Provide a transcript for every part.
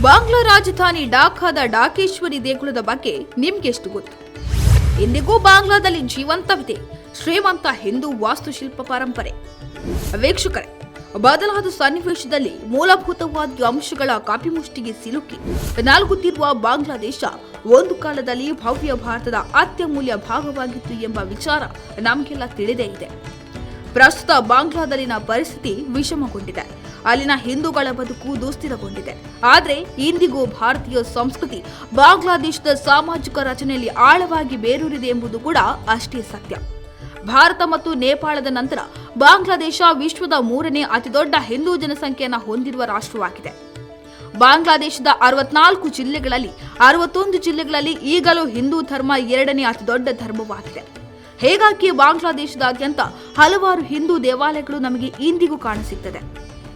ಬಾಂಗ್ಲಾ ರಾಜಧಾನಿ ಡಾಕಾದ ಡಾಕೇಶ್ವರಿ ದೇಗುಲದ ಬಗ್ಗೆ ನಿಮ್ಗೆಷ್ಟು ಗೊತ್ತು? ಇಂದಿಗೂ ಬಾಂಗ್ಲಾದಲ್ಲಿ ಜೀವಂತವಿದೆ. ಶ್ರೀಮಂತ ಹಿಂದೂ ವಾಸ್ತುಶಿಲ್ಪ ಪರಂಪರೆ. ವೀಕ್ಷಕರೇ, ಬದಲಾದ ಸನ್ನಿವೇಶದಲ್ಲಿ ಮೂಲಭೂತವಾದ ಅಂಶಗಳ ಕಾಪಿಮುಷ್ಟಿಗೆ ಸಿಲುಕಿ ನಾಲ್ಕುತ್ತಿರುವ ಬಾಂಗ್ಲಾದೇಶ ಒಂದು ಕಾಲದಲ್ಲಿ ಭವ್ಯ ಭಾರತದ ಅತ್ಯಮೂಲ್ಯ ಭಾಗವಾಗಿತ್ತು ಎಂಬ ವಿಚಾರ ನಮಗೆಲ್ಲ ತಿಳಿದೇ ಇದೆ. ಪ್ರಸ್ತುತ ಬಾಂಗ್ಲಾದಲ್ಲಿನ ಪರಿಸ್ಥಿತಿ ವಿಷಮಗೊಂಡಿದೆ. ಅಲ್ಲಿನ ಹಿಂದೂಗಳ ಬದುಕು ದುಸ್ಥಿರಗೊಂಡಿದೆ. ಆದರೆ ಇಂದಿಗೂ ಭಾರತೀಯ ಸಂಸ್ಕೃತಿ ಬಾಂಗ್ಲಾದೇಶದ ಸಾಮಾಜಿಕ ರಚನೆಯಲ್ಲಿ ಆಳವಾಗಿ ಬೇರೂರಿದೆ ಎಂಬುದು ಕೂಡ ಅಷ್ಟೇ ಸತ್ಯ. ಭಾರತ ಮತ್ತು ನೇಪಾಳದ ನಂತರ ಬಾಂಗ್ಲಾದೇಶ ವಿಶ್ವದ ಮೂರನೇ ಅತಿದೊಡ್ಡ ಹಿಂದೂ ಜನಸಂಖ್ಯೆಯನ್ನು ಹೊಂದಿರುವ ರಾಷ್ಟ್ರವಾಗಿದೆ. ಬಾಂಗ್ಲಾದೇಶದ ಅರವತ್ನಾಲ್ಕು ಜಿಲ್ಲೆಗಳಲ್ಲಿ, ಅರವತ್ತೊಂದು ಜಿಲ್ಲೆಗಳಲ್ಲಿ ಈಗಲೂ ಹಿಂದೂ ಧರ್ಮ ಎರಡನೇ ಅತಿದೊಡ್ಡ ಧರ್ಮವಾಗಿದೆ. ಹೀಗಾಗಿ ಬಾಂಗ್ಲಾದೇಶದಾದ್ಯಂತ ಹಲವಾರು ಹಿಂದೂ ದೇವಾಲಯಗಳು ನಮಗೆ ಇಂದಿಗೂ ಕಾಣಸಿಗ್ತದೆ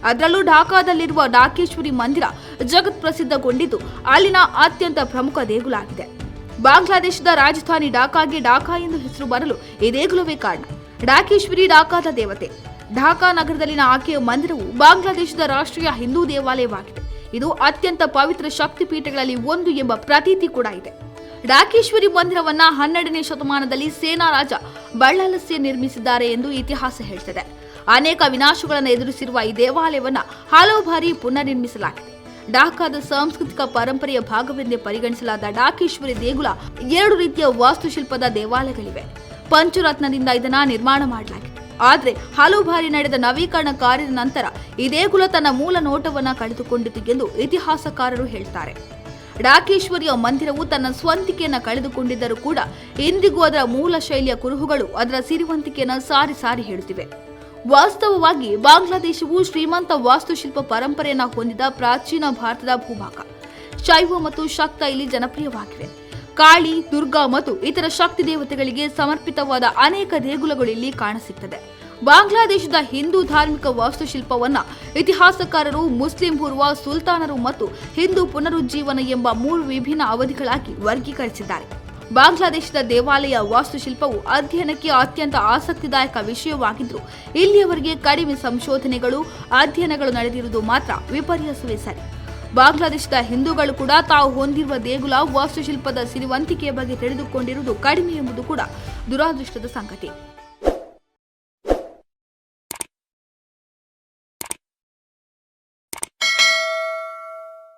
ಅದರಲ್ಲೂ ಢಾಕಾದಲ್ಲಿರುವ ಡಾಕೇಶ್ವರಿ ಮಂದಿರ ಜಗತ್ ಪ್ರಸಿದ್ಧಗೊಂಡಿದ್ದು ಅಲ್ಲಿನ ಅತ್ಯಂತ ಪ್ರಮುಖ ದೇಗುಲ ಆಗಿದೆ ಬಾಂಗ್ಲಾದೇಶದ ರಾಜಧಾನಿ ಢಾಕಾಗೆ ಢಾಕಾ ಎಂದು ಹೆಸರು ಬರಲು ಈ ದೇಗುಲವೇ ಕಾರಣ. ಡಾಕೇಶ್ವರಿ ಢಾಕಾದ ದೇವತೆ. ಢಾಕಾ ನಗರದಲ್ಲಿನ ಆಕೆಯ ಮಂದಿರವು ಬಾಂಗ್ಲಾದೇಶದ ರಾಷ್ಟ್ರೀಯ ಹಿಂದೂ ದೇವಾಲಯವಾಗಿದೆ. ಇದು ಅತ್ಯಂತ ಪವಿತ್ರ ಶಕ್ತಿಪೀಠಗಳಲ್ಲಿ ಒಂದು ಎಂಬ ಪ್ರತೀತಿ ಕೂಡ ಇದೆ. ಡಾಕೇಶ್ವರಿ ಮಂದಿರವನ್ನ ಹನ್ನೆರಡನೇ ಶತಮಾನದಲ್ಲಿ ಸೇನಾ ರಾಜ ಬಳ್ಳಾಲಸ್ಯ ನಿರ್ಮಿಸಿದ್ದಾರೆ ಎಂದು ಇತಿಹಾಸ ಹೇಳ್ತದೆ. ಅನೇಕ ವಿನಾಶಗಳನ್ನು ಎದುರಿಸಿರುವ ಈ ದೇವಾಲಯವನ್ನ ಹಲವು ಬಾರಿ ಪುನರ್ನಿರ್ಮಿಸಲಾಗಿದೆ. ಡಾಕಾದ ಸಾಂಸ್ಕೃತಿಕ ಪರಂಪರೆಯ ಭಾಗವೆಂದೇ ಪರಿಗಣಿಸಲಾದ ಡಾಕೇಶ್ವರಿ ದೇಗುಲ ಎರಡು ರೀತಿಯ ವಾಸ್ತುಶಿಲ್ಪದ ದೇವಾಲಯಗಳಿವೆ. ಪಂಚರತ್ನದಿಂದ ಇದನ್ನ ನಿರ್ಮಾಣ ಮಾಡಲಾಗಿದೆ. ಆದರೆ ಹಲವು ಬಾರಿ ನಡೆದ ನವೀಕರಣ ಕಾರ್ಯದ ನಂತರ ಈ ದೇಗುಲ ತನ್ನ ಮೂಲ ನೋಟವನ್ನ ಕಳೆದುಕೊಂಡಿತು ಎಂದು ಇತಿಹಾಸಕಾರರು ಹೇಳ್ತಾರೆ. ಡಾಕೇಶ್ವರಿಯ ಮಂದಿರವು ತನ್ನ ಸ್ವಂತಿಕೆಯನ್ನು ಕಳೆದುಕೊಂಡಿದ್ದರೂ ಕೂಡ ಇಂದಿಗೂ ಅದರ ಮೂಲ ಶೈಲಿಯ ಕುರುಹುಗಳು ಅದರ ಸಿರಿವಂತಿಕೆಯನ್ನು ಸಾರಿ ಸಾರಿ ಹೇಳುತ್ತಿವೆ. ವಾಸ್ತವವಾಗಿ ಬಾಂಗ್ಲಾದೇಶವು ಶ್ರೀಮಂತ ವಾಸ್ತುಶಿಲ್ಪ ಪರಂಪರೆಯನ್ನು ಹೊಂದಿದ ಪ್ರಾಚೀನ ಭಾರತದ ಭೂಭಾಗ. ಶೈವ ಮತ್ತು ಶಕ್ತ ಇಲ್ಲಿ ಜನಪ್ರಿಯವಾಗಿವೆ. ಕಾಳಿ, ದುರ್ಗಾ ಮತ್ತು ಇತರ ಶಕ್ತಿ ದೇವತೆಗಳಿಗೆ ಸಮರ್ಪಿತವಾದ ಅನೇಕ ದೇಗುಲಗಳು ಇಲ್ಲಿ ಕಾಣಸಿಗ್ತದೆ ಬಾಂಗ್ಲಾದೇಶದ ಹಿಂದೂ ಧಾರ್ಮಿಕ ವಾಸ್ತುಶಿಲ್ಪವನ್ನು ಇತಿಹಾಸಕಾರರು, ಮುಸ್ಲಿಂ ಪೂರ್ವ, ಸುಲ್ತಾನರು ಮತ್ತು ಹಿಂದೂ ಪುನರುಜ್ಜೀವನ ಎಂಬ ಮೂರು ವಿಭಿನ್ನ ಅವಧಿಗಳಾಗಿ ವರ್ಗೀಕರಿಸಿದ್ದಾರೆ. ಬಾಂಗ್ಲಾದೇಶದ ದೇವಾಲಯ ವಾಸ್ತುಶಿಲ್ಪವು ಅಧ್ಯಯನಕ್ಕೆ ಅತ್ಯಂತ ಆಸಕ್ತಿದಾಯಕ ವಿಷಯವಾಗಿದ್ದು, ಇಲ್ಲಿಯವರೆಗೆ ಕಡಿಮೆ ಸಂಶೋಧನೆಗಳು, ಅಧ್ಯಯನಗಳು ನಡೆದಿರುವುದು ಮಾತ್ರ ವಿಪರ್ಯಾಸವೇ ಸರಿ. ಬಾಂಗ್ಲಾದೇಶದ ಹಿಂದೂಗಳು ಕೂಡ ತಾವು ಹೊಂದಿರುವ ದೇಗುಲ ವಾಸ್ತುಶಿಲ್ಪದ ಸಿರಿವಂತಿಕೆಯ ಬಗ್ಗೆ ತಿಳಿದುಕೊಂಡಿರುವುದು ಕಡಿಮೆ ಎಂಬುದು ಕೂಡ ದುರಾದೃಷ್ಟದ ಸಂಗತಿ.